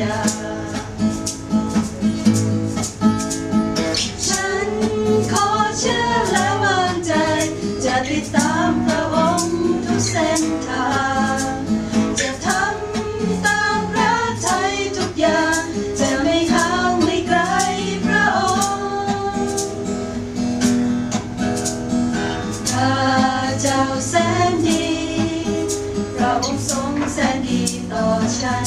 ยา ฉันขอเชื่อและวางใจ จะติดตามพระองค์ทุกเส้นทาง จะทำตามพระทัยทุกอย่าง จะไม่ข้างไม่ไกลพระองค์ข้าจ้แสนดี พระองค์ทรงแสนดีต่อฉัน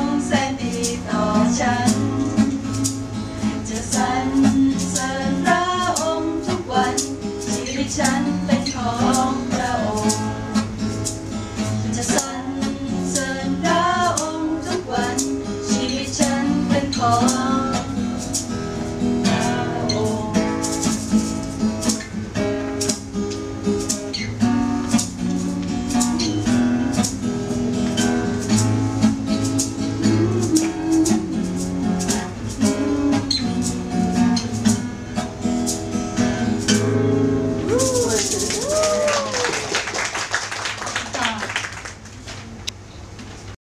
ฉันเสริญพระองค์ทุกวันชีวิตฉันเป็นของ